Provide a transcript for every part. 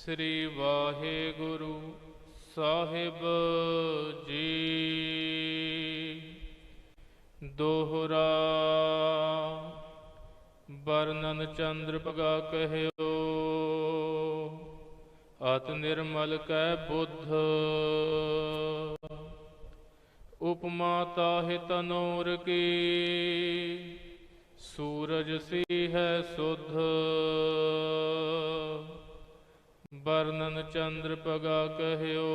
ਸ੍ਰੀ ਵਾਹਿਗੁਰੂ ਸਾਹਿਬ ਜੀ। ਦੋਹਰਾ ਵਰਨਨ ਚੰਦਰ ਭਗਾ ਕਹਿਓ, ਅਤ ਨਿਰਮਲ ਕੈ ਬੁੱਧ। ਉਪਮਾ ਤਾਹਿ ਤਨੋਰ ਕੀ, ਸੂਰਜ ਸੀ ਹੈ ਸੁਧ। ਵਰਨਨ ਚੰਦਰ ਪਗਾ ਕਹਿਓ,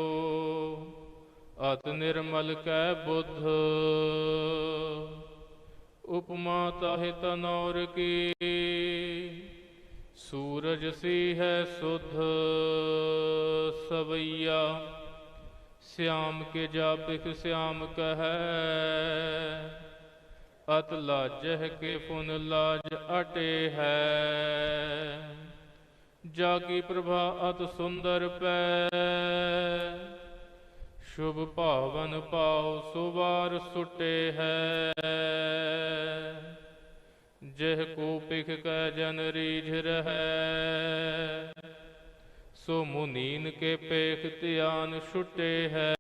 ਅਤ ਨਿਰਮਲ ਕੈ ਬੁੱਧ। ਉਪਮਾ ਤਾਹਿ ਤਨੌਰ ਕੀ, ਸੂਰਜ ਸੀ ਹੈ ਸੁਧ। ਸਵਈਆ, ਸਿਆਮ ਕੇ ਜਾਪਿਕ ਸਿਆਮ ਕਹੈ। ਅਤ ਲਾਜਹ ਕੇ ਪੁਨ ਲਾਜ ਅਟੇ ਹੈ। ਜਾ ਕੀ ਪ੍ਰਭਾ ਅਤ ਸੁੰਦਰ ਪੈ। ਸ਼ੁਭ ਭਾਵਨ ਪਾਉ ਸੁਵਾਰ ਸੁਟੇ ਹੈ। ਜਿਹ ਕੋ ਪਿਖ ਕੈ ਜਨ ਰੀਝ ਰਹੈ। ਸੋ ਮੁਨੀਨ ਕੇ ਪੇਖ ਧਿਆਨ ਛੁਟੇ ਹੈ।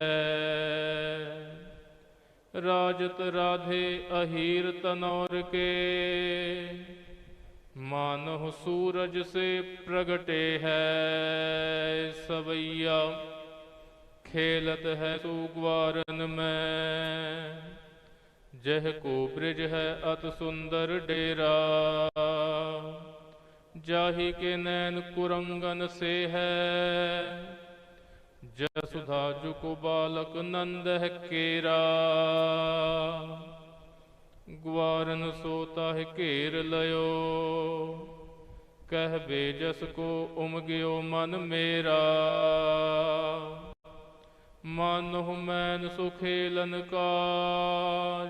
ਰਾਜਤ ਰਾਧੇ ਅਹੀਰ ਤਨੌਰ ਕੇ। ਮਾਨਹੁ ਸੂਰਜ ਸੇ ਪ੍ਰਗਟੇ ਹੈ, ਸਵਈਆ ਖੇਲਤ ਹੈ ਤੂ ਮੈਂ। ਜਹ ਕੋ ਬ੍ਰਿਜ ਹੈ ਅਤ ਸੁੰਦਰ ਡੇਰਾ, ਜਾਹੀ ਕੇ ਨੈਣ ਕੁਰੰਗਨ ਸੇ ਹੈ। ਜਸੁਧਾ ਜੁਕੋ ਬਾਲਕ ਨੰਦ ਹੈ ਕੇਰਾ। ਗਵਾਰਨ ਸੋਤਾ ਹੈ ਘੇਰ ਲਿਓ ਕਹਿ ਬੇਜਸ ਕੋ ਉਮਗਿਓ ਮਨ ਮੇਰਾ। ਮਨ ਹੁਮੈਨ ਸੁਖੇਲਨ ਕਾਜ।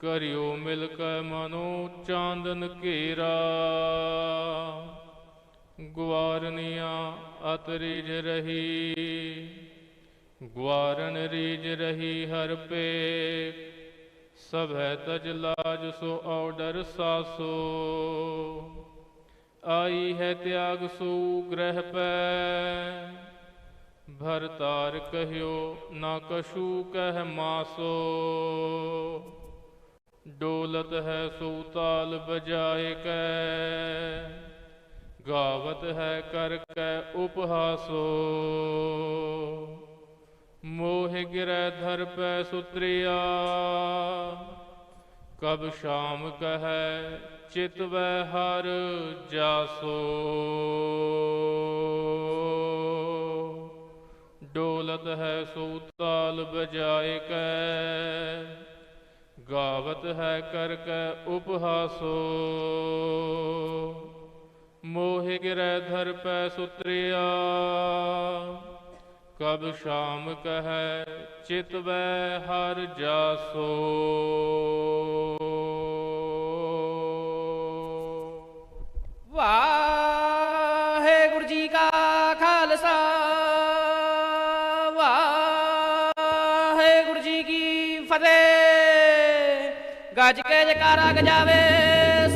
ਕਰਿਓ ਮਿਲ ਕੈ ਮਨੋ ਚਾਂਦਨ ਘੇਰਾ। ਗਵਾਰਨੀਆਂ ਅਤ ਰੀਝ ਰਹੀ। ਗਵਾਰਨ ਰੀਝ ਰਹੀ ਹਰ ਪੇ ਸਭੈ ਤਜ ਲਾਜ, ਸੋ ਔਡਰ ਸਾਸੋ। ਆਈ ਹੈ ਤਿਆਗ, ਸੋ ਗ੍ਰਹਿ ਪੈ। ਭਰਤਾਰ ਕਹਿਓ, ਨਾ ਕਸ਼ੂ ਕਹਿ ਮਾਸੋ। ਡੋਲਤ ਹੈ, ਸੋ ਤਾਲ ਬਜਾਏ ਕੈ ਗਾਵਤ ਹੈ, ਕਰ ਕੈ ਉਪਹਾਸੋ। ਗਿਰੈ ਧਰ ਪੈ ਸੁਤਰਿਆ। ਕਬ ਸ਼ਾਮ ਕਹੈ, ਚਿਤ ਵੈ ਹਰ ਜਾਸੋ। ਡੋਲਤ ਹੈ ਸੋ ਤਾਲ ਬਜਾਏ ਕੈ, ਗਾਵਤ ਹੈ ਕਰ ਕੈ ਉਪਹਾਸੋ। ਮੋਹਿ ਗਿਰੈ ਧਰ ਪੈ ਸੁਤਰਿਆ। ਕਬ ਸ਼ਾਮ ਕਹੈ, ਚਿਤ ਵੈ ਹਰ ਜਾਸੋ। ਵਾਹਿਗੁਰੂ ਜੀ ਕਾ ਖਾਲਸਾ, ਵਾਹਿਗੁਰੂ ਜੀ ਕੀ ਫਤਿਹ। ਗੱਜ ਕੇ ਜਕਾਰਾ ਗਜਾਵੇ,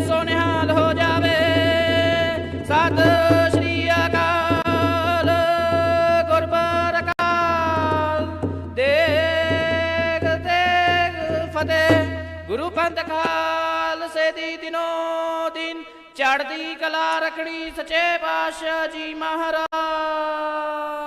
ਸੋਨਿਹਾਲ ਹੋ ਜਾਵੇ, ਸਤਿ ਪੰਥ ਖਾਲਸੇ ਦੀ ਦਿਨੋ ਦਿਨ ਚੜ੍ਹਦੀ ਕਲਾ ਰਖੜੀ ਸੱਚੇ ਪਾਤਸ਼ਾਹ ਜੀ ਮਹਾਰਾਜ।